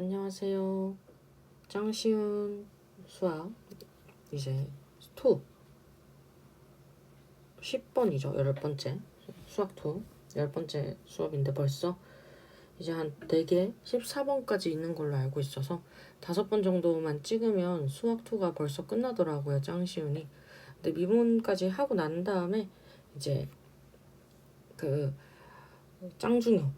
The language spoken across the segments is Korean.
안녕하세요. 짱 쉬운 수학 이제 2 10번이죠. 열 번째 수학 2열 번째 수업인데 벌써 이제 한 4개 14번까지 있는 걸로 알고 있어서 다섯 번 정도만 찍으면 수학 2가 벌써 끝나더라고요. 짱 쉬운이. 근데 미분까지 하고 난 다음에 이제 그 짱중요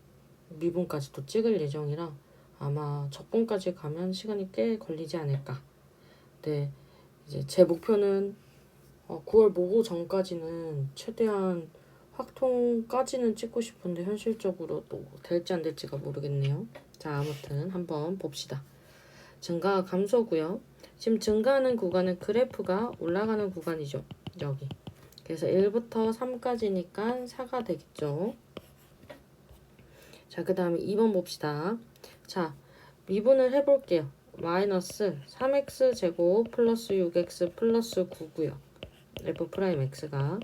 미분까지 또 찍을 예정이라 아마 적분까지 가면 시간이 꽤 걸리지 않을까. 네, 이제 제 목표는 어, 9월 모고 전까지는 최대한 확통까지는 찍고 싶은데 현실적으로 또 될지 안 될지가 모르겠네요. 자, 아무튼 한번 봅시다. 증가 감소고요. 지금 증가하는 구간은 그래프가 올라가는 구간이죠. 여기. 그래서 1부터 3까지니까 4가 되겠죠. 자, 그 다음에 2번 봅시다. 자, 미분을 해볼게요. 마이너스 3x 제곱 플러스 6x 플러스 9고요. f 프라임 x가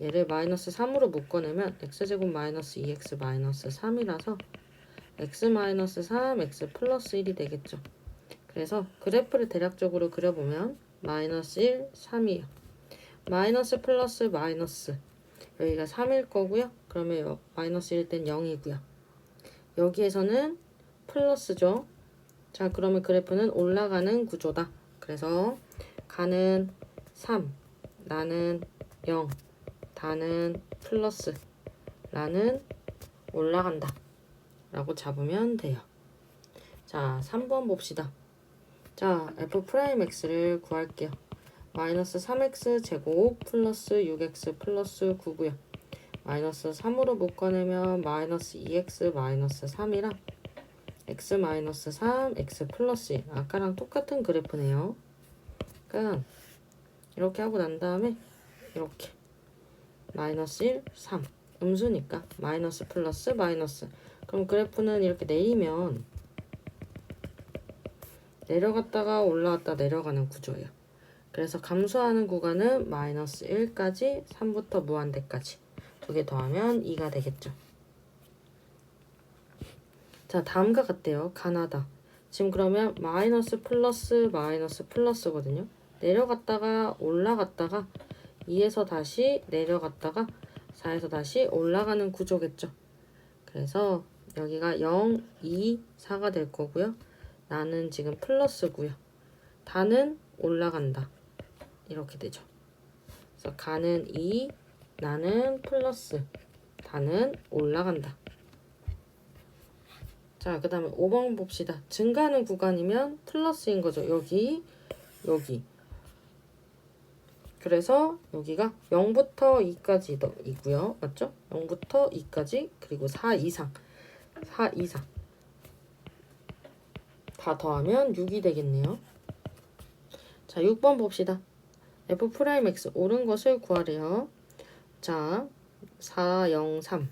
얘를 마이너스 3으로 묶어내면 x제곱 마이너스 2x 마이너스 3이라서 x 마이너스 3, x 플러스 1이 되겠죠. 그래서 그래프를 대략적으로 그려보면 마이너스 1, 3이에요. 마이너스 플러스 마이너스 여기가 3일 거고요. 그러면 요 마이너스 1땐 0이고요. 여기에서는 플러스죠. 자, 그러면 그래프는 올라가는 구조다. 그래서 가는 3, 나는 0, 다는 플러스, 라는 올라간다. 라고 잡으면 돼요. 자, 3번 봅시다. 자, f 프라임 x를 구할게요. 마이너스 3x 제곱 플러스 6x 플러스 9고요. 마이너스 3으로 묶어내면 마이너스 2x 마이너스 3이랑 x 마이너스 3, x 플러스 1 아까랑 똑같은 그래프네요. 그러니까 이렇게 하고 난 다음에 이렇게 마이너스 1, 3 음수니까 마이너스 플러스 마이너스 그럼 그래프는 이렇게 내리면 내려갔다가 올라갔다 내려가는 구조예요. 그래서 감소하는 구간은 마이너스 1까지 3부터 무한대까지 두 개 더하면 2가 되겠죠. 자 다음과 같대요. 가나다. 지금 그러면 마이너스 플러스 마이너스 플러스거든요. 내려갔다가 올라갔다가 2에서 다시 내려갔다가 4에서 다시 올라가는 구조겠죠. 그래서 여기가 0, 2, 4가 될 거고요. 나는 지금 플러스고요. 다는 올라간다. 이렇게 되죠. 그래서 가는 2, 나는 플러스, 다는 올라간다. 자, 그 다음에 5번 봅시다. 증가하는 구간이면 플러스인 거죠. 여기, 여기. 그래서 여기가 0부터 2까지 이고요. 맞죠? 0부터 2까지 그리고 4 이상. 4 이상. 다 더하면 6이 되겠네요. 자, 6번 봅시다. f 프라임 x 옳은 것을 구하래요. 자, 4, 0, 3.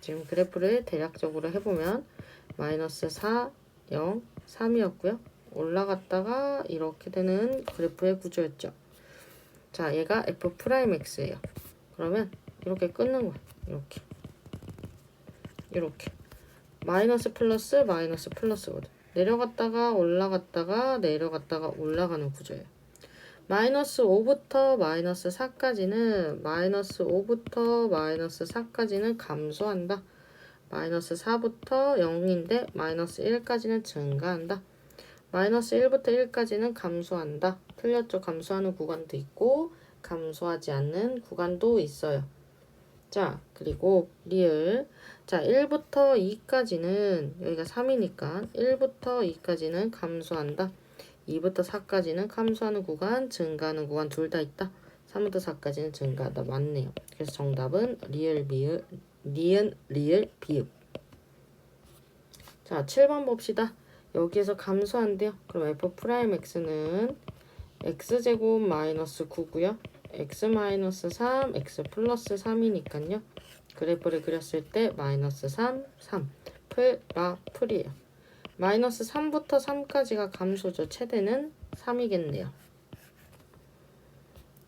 지금 그래프를 대략적으로 해보면 마이너스 4, 0, 3이었고요. 올라갔다가 이렇게 되는 그래프의 구조였죠. 자, 얘가 f 프라임 x예요. 그러면 이렇게 끊는 거야. 이렇게. 이렇게. 마이너스 플러스 마이너스 플러스거든. 내려갔다가 올라갔다가 내려갔다가 올라가는 구조예요. 마이너스 5부터 마이너스 4까지는 마이너스 5부터 마이너스 4까지는 감소한다. 마이너스 4부터 0인데 마이너스 1까지는 증가한다. 마이너스 1부터 1까지는 감소한다. 틀렸죠? 감소하는 구간도 있고 감소하지 않는 구간도 있어요. 자, 그리고 리을. 자, 1부터 2까지는 여기가 3이니까 1부터 2까지는 감소한다. 2부터 4까지는 감소하는 구간, 증가하는 구간 둘 다 있다. 3부터 4까지는 증가하다. 맞네요. 그래서 정답은 리을, 비을, 리은, 리을, 비읍. 자, 7번 봅시다. 여기에서 감소한대요. 그럼 f 프라임 x는 x제곱 마이너스 9고요. x 마이너스 3, x 플러스 3이니까요. 그래프를 그렸을 때 마이너스 3, 3, 풀, 라, 풀이에요. 마이너스 3부터 3까지가 감소죠. 최대는 3이겠네요.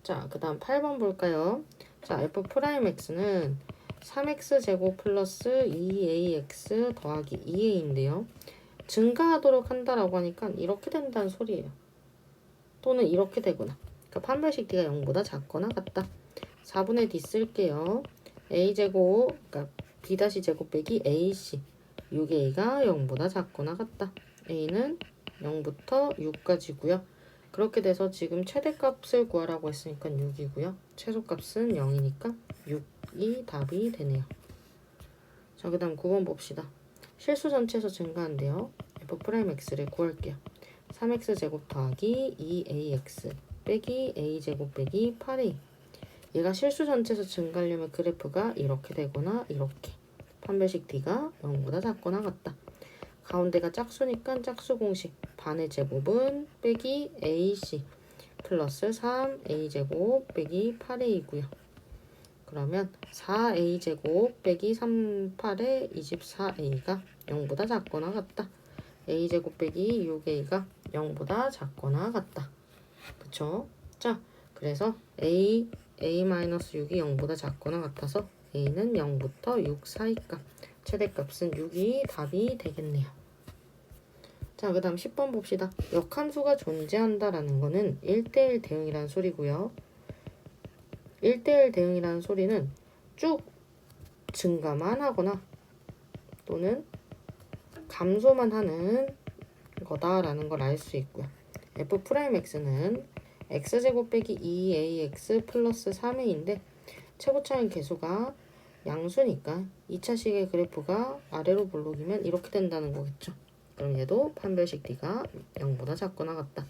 자, 그 다음 8번 볼까요? 자, f 프라임 x는 3x 제곱 플러스 2ax 더하기 2a인데요. 증가하도록 한다라고 하니까 이렇게 된다는 소리예요. 또는 이렇게 되거나. 그러니까 판별식 D가 0보다 작거나 같다. 4분의 D 쓸게요. A제곱, 그러니까 B-제곱 빼기 AC. 6A가 0보다 작거나 같다. A는 0부터 6까지고요. 그렇게 돼서 지금 최대값을 구하라고 했으니까 6이고요. 최소값은 0이니까 6 이 답이 되네요. 자, 그 다음 9번 봅시다. 실수 전체에서 증가한대요. f'x를 구할게요. 3x 제곱 더하기 2ax 빼기 a 제곱 빼기 8a 얘가 실수 전체에서 증가하려면 그래프가 이렇게 되거나 이렇게 판별식 d가 0보다 작거나 같다. 가운데가 짝수니까 짝수 공식 반의 제곱은 빼기 ac 플러스 3a 제곱 빼기 8a이고요. 그러면 4a 제곱 빼기 3, 8의 24a가 0보다 작거나 같다. a 제곱 빼기 6a가 0보다 작거나 같다. 그쵸? 자, 그래서 a a-6이 0보다 작거나 같아서 a는 0부터 6 사이 값 최대값은 6이 답이 되겠네요. 자, 그 다음 10번 봅시다. 역함수가 존재한다라는 거는 1대1 대응이라는 소리고요. 1대1 대응이라는 소리는 쭉 증가만 하거나 또는 감소만 하는 거다라는 걸 알 수 있고요. f'x는 x제곱 빼기 2ax 플러스 3a인데 최고차인 계수가 양수니까 2차식의 그래프가 아래로 볼록이면 이렇게 된다는 거겠죠. 그럼 얘도 판별식 d가 0보다 작거나 같다.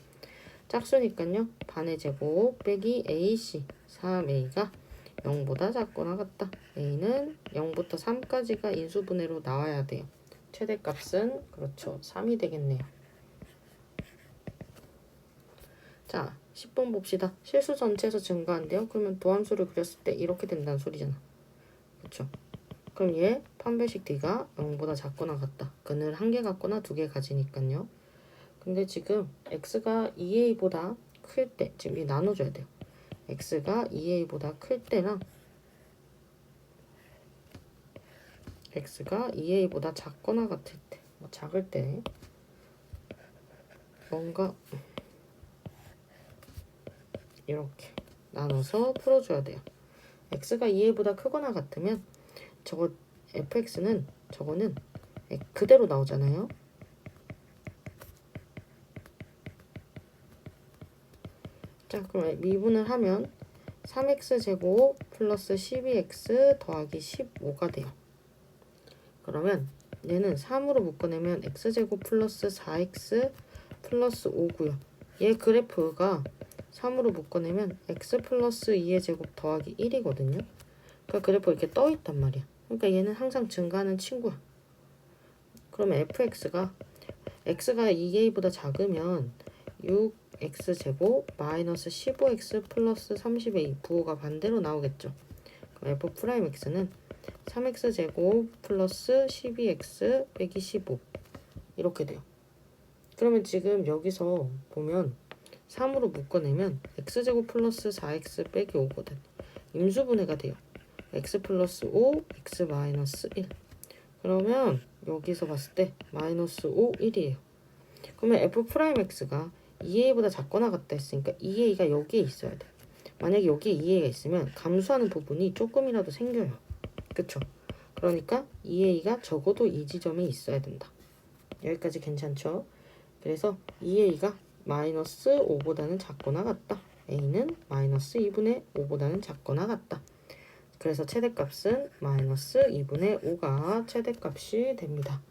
짝수니까요. 반의 제곱 빼기 ac 3a가 0보다 작거나 같다. a는 0부터 3까지가 인수분해로 나와야 돼요. 최대값은 그렇죠. 3이 되겠네요. 자, 10번 봅시다. 실수 전체에서 증가한대요. 그러면 도함수를 그렸을 때 이렇게 된다는 소리잖아. 그렇죠? 그럼 얘 판별식 D가 0보다 작거나 같다. 그늘 한개 같거나 두 개 가지니까요. 근데 지금 x가 2a보다 클 때, 지금 이 나눠줘야 돼요. x가 2a보다 클 때랑 x가 2a보다 작거나 같을 때, 뭐 작을 때 뭔가 이렇게 나눠서 풀어줘야 돼요. x가 2a보다 크거나 같으면 저거 fx는 저거는 그대로 나오잖아요. 자, 그럼 미분을 하면 3x제곱 플러스 12x 더하기 15가 돼요. 그러면 얘는 3으로 묶어내면 x제곱 플러스 4x 플러스 5고요. 얘 그래프가 3으로 묶어내면 x 플러스 2의 제곱 더하기 1이거든요. 그러니까 그래프 이렇게 떠 있단 말이야. 그러니까 얘는 항상 증가하는 친구야. 그러면 fx가 x가 2a보다 작으면 6x 제곱 마이너스 15x 플러스 30a 부호가 반대로 나오겠죠. 그럼 f 프라임 x는 3x 제곱 플러스 12x 빼기 15 이렇게 돼요. 그러면 지금 여기서 보면 3으로 묶어내면 x제곱 플러스 4x 빼기 5거든. 임수분해가 돼요. x 플러스 5, x 마이너스 1. 그러면 여기서 봤을 때 마이너스 5, 1이에요. 그러면 f 프라임 x가 2a보다 작거나 같다 했으니까 2a가 여기에 있어야 돼. 만약에 여기에 2a가 있으면 감수하는 부분이 조금이라도 생겨요. 그쵸? 그러니까 2a가 적어도 이 지점에 있어야 된다. 여기까지 괜찮죠? 그래서 2a가 마이너스 5보다는 작거나 같다. a는 마이너스 2분의 5보다는 작거나 같다. 그래서 최대값은 마이너스 2분의 5가 최대값이 됩니다.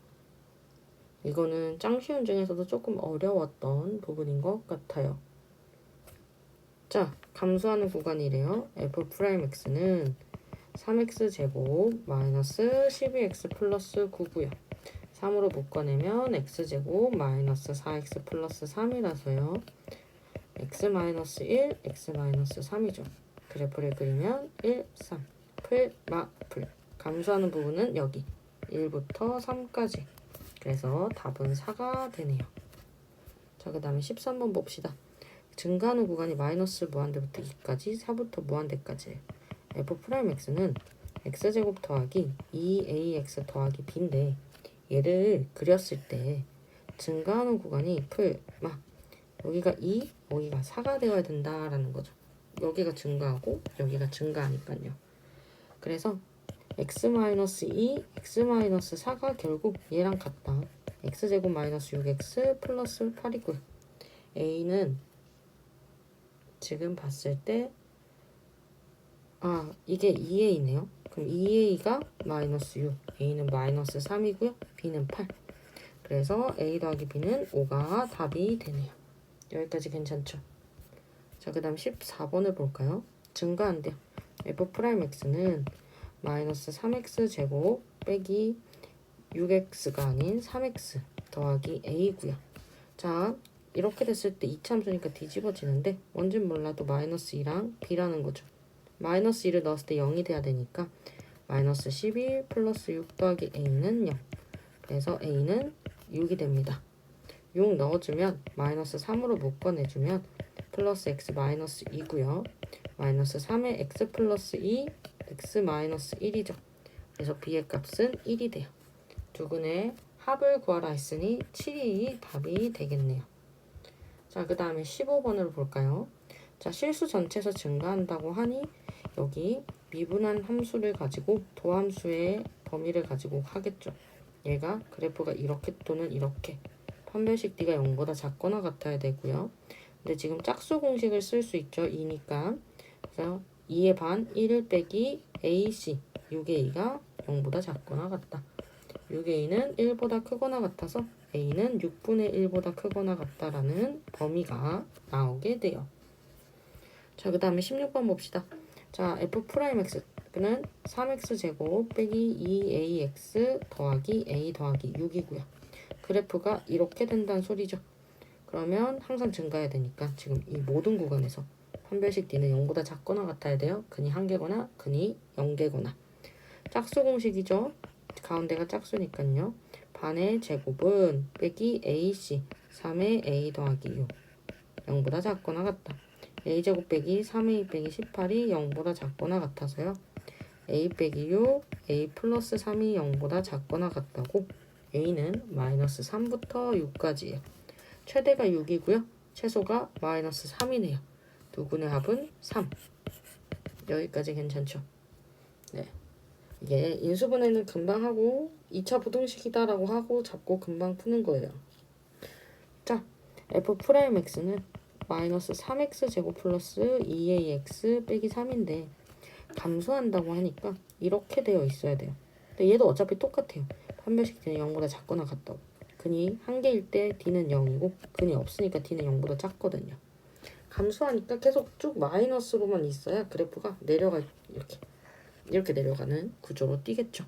이거는 짱 쉬운 중에서도 조금 어려웠던 부분인 것 같아요. 자, 감소하는 구간이래요. f'x는 3x 제곱 마이너스 12x 플러스 9고요. 3으로 묶어내면 x제곱 마이너스 4x 플러스 3이라서요. x 마이너스 1, x 마이너스 3이죠. 그래프를 그리면 1, 3, 풀, 마, 풀. 감소하는 부분은 여기 1부터 3까지. 그래서 답은 4가 되네요. 자, 그 다음에 13번 봅시다. 증가하는 구간이 마이너스 무한대부터 2까지, 4부터 무한대까지예요. f'x는 x제곱 더하기 2ax 더하기 b인데 얘를 그렸을 때 증가하는 구간이 풀, 막 여기가 2, 여기가 4가 되어야 된다라는 거죠. 여기가 증가하고 여기가 증가하니까요. 그래서 x-2, x-4가 결국 얘랑 같다. x제곱 마이너스 6x 플러스 8이고요. a는 지금 봤을 때 아, 이게 2a네요. 그럼 2a가 마이너스 6, a는 마이너스 3이고요. b는 8. 그래서 a 더하기 b는 5가 답이 되네요. 여기까지 괜찮죠? 자, 그 다음 14번을 볼까요? 증가한대요. f 프라임 x는 마이너스 3x 제곱 빼기 6x가 아닌 3x 더하기 a고요. 자, 이렇게 됐을 때 이차함수니까 뒤집어지는데 뭔진 몰라도 마이너스 2랑 b라는 거죠. 마이너스 2를 넣었을 때 0이 돼야 되니까 마이너스 12 플러스 6 더하기 a는 0. 그래서 a는 6이 됩니다. 6 넣어주면 마이너스 3으로 묶어내주면 플러스 x 마이너스 2고요. 마이너스 3의 x 플러스 2, x 마이너스 1이죠. 그래서 b의 값은 1이 돼요. 두근의 합을 구하라 했으니 7이 답이 되겠네요. 자, 그 다음에 15번을 볼까요? 자, 실수 전체에서 증가한다고 하니 여기 미분한 함수를 가지고 도함수의 범위를 가지고 하겠죠. 얘가 그래프가 이렇게 또는 이렇게 판별식 D가 0보다 작거나 같아야 되고요. 근데 지금 짝수 공식을 쓸 수 있죠. 2니까. 그래서 2의 반1 빼기 AC 6A가 0보다 작거나 같다. 6A는 1보다 크거나 같아서 A는 6분의 1보다 크거나 같다라는 범위가 나오게 돼요. 자, 그 다음에 16번 봅시다. 자, f 프라임 x는 3x 제곱 빼기 2ax 더하기 a 더하기 6이고요. 그래프가 이렇게 된다는 소리죠. 그러면 항상 증가해야 되니까 지금 이 모든 구간에서 판별식 D는 0보다 작거나 같아야 돼요. 근이 한 개거나 근이 0개거나. 짝수 공식이죠. 가운데가 짝수니까요. 반의 제곱은 빼기 AC 3의 A 더하기 6 0보다 작거나 같다. a제곱 빼기 3a 빼기 18이 0보다 작거나 같아서요. a 빼기 6, a 플러스 3이 0보다 작거나 같다고 a는 마이너스 3부터 6까지예요. 최대가 6이고요. 최소가 마이너스 3이네요. 두 군의 합은 3. 여기까지 괜찮죠? 네. 이게 인수분해는 금방 하고 2차 부등식이다 라고 하고 잡고 금방 푸는 거예요. 자, f 프라임 x는 마이너스 3x 제곱 플러스 2ax 빼기 3인데 감소한다고 하니까 이렇게 되어 있어야 돼요. 근데 얘도 어차피 똑같아요. 판별식 D는 0보다 작거나 같다고. 근이 한 개일 때 D는 0이고 근이 없으니까 D는 0보다 작거든요. 감소하니까 계속 쭉 마이너스로만 있어야 그래프가 내려가 이렇게. 이렇게 내려가는 구조로 뛰겠죠.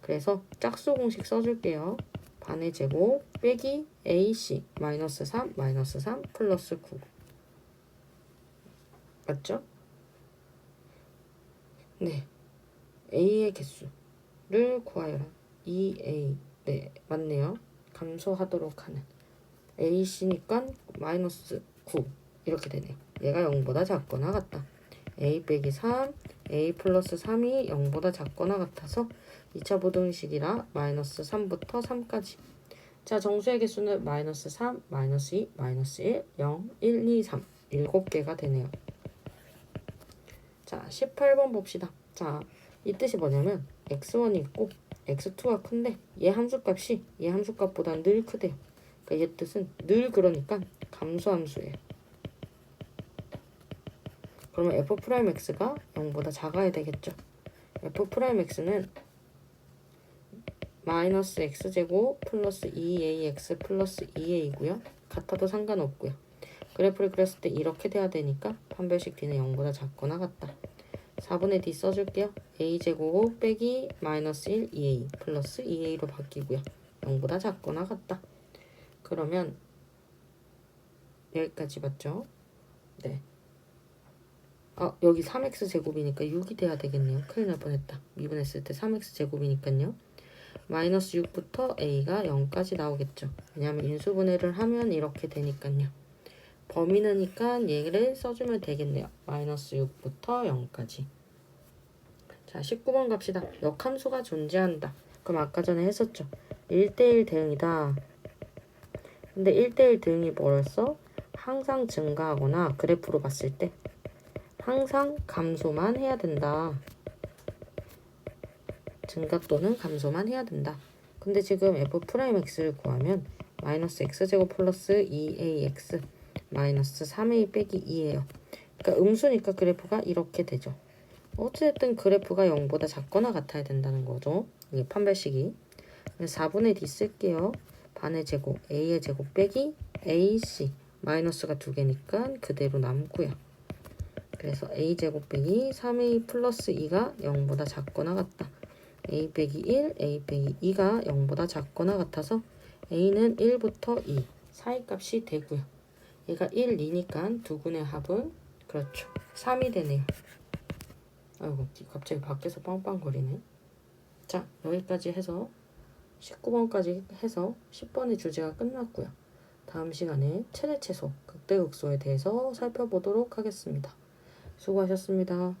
그래서 짝수 공식 써줄게요. 반의 제곱 빼기 AC 마이너스 3 마이너스 3 플러스 9 맞죠? 네. A의 개수를 구하여라. 2A 네 맞네요. 감소하도록 하는 AC니까 마이너스 9 이렇게 되네요 얘가 0보다 작거나 같다 A 빼기 3 A 플러스 3이 0보다 작거나 같아서 2차 부등식이라 마이너스 3부터 3까지. 자, 정수의 개수는 마이너스 3, 마이너스 2, 마이너스 1, 0, 1, 2, 3. 7개가 되네요. 자, 18번 봅시다. 자, 이 뜻이 뭐냐면 x1이 있고 x2가 큰데 얘 함수값이 얘 함수값보다 늘 크대요. 그러니까 얘 뜻은 늘 그러니까 감소함수예요. 그러면 f 프라임 x가 0보다 작아야 되겠죠. f 프라임 x는 마이너스 x제곱 플러스 2ax 플러스 2a이고요. 같아도 상관없고요. 그래프를 그렸을 때 이렇게 돼야 되니까 판별식 D는 0보다 작거나 같다. 4분의 D 써줄게요. a제곱 빼기 마이너스 1 2a 플러스 2a로 바뀌고요. 0보다 작거나 같다. 그러면 여기까지 맞죠? 네. 아 여기 3x 제곱이니까 6이 돼야 되겠네요. 큰일 날 뻔했다. 미분했을 때 3x 제곱이니까요. 마이너스 6부터 a가 0까지 나오겠죠. 왜냐하면 인수분해를 하면 이렇게 되니까요. 범위는니까 얘를 써주면 되겠네요. 마이너스 6부터 0까지. 자, 19번 갑시다. 역함수가 존재한다. 그럼 아까 전에 했었죠. 1대1 대응이다. 근데 1대1 등이 뭐였어? 항상 증가하거나 그래프로 봤을 때 항상 감소만 해야 된다. 증가 또는 감소만 해야 된다. 근데 지금 f 프라임 x를 구하면 마이너스 x제곱 플러스 2ax 마이너스 3a 빼기 2예요. 그러니까 음수니까 그래프가 이렇게 되죠. 어쨌든 그래프가 0보다 작거나 같아야 된다는 거죠. 이게 판별식이. 4분의 d 쓸게요. 반의 제곱, a의 제곱 빼기 ac 마이너스가 두 개니까 그대로 남고요. 그래서 a 제곱 빼기 3a 플러스 2가 0보다 작거나 같다. a 빼기 1, a 빼기 2가 0보다 작거나 같아서 a는 1부터 2 사이 값이 되고요. 얘가 1, 2니까 두 군의 합은 그렇죠. 3이 되네요. 아이고 갑자기 밖에서 빵빵거리네. 자 여기까지 해서 19번까지 해서 10번의 주제가 끝났고요. 다음 시간에 최대 최소 극대 극소에 대해서 살펴보도록 하겠습니다. 수고하셨습니다.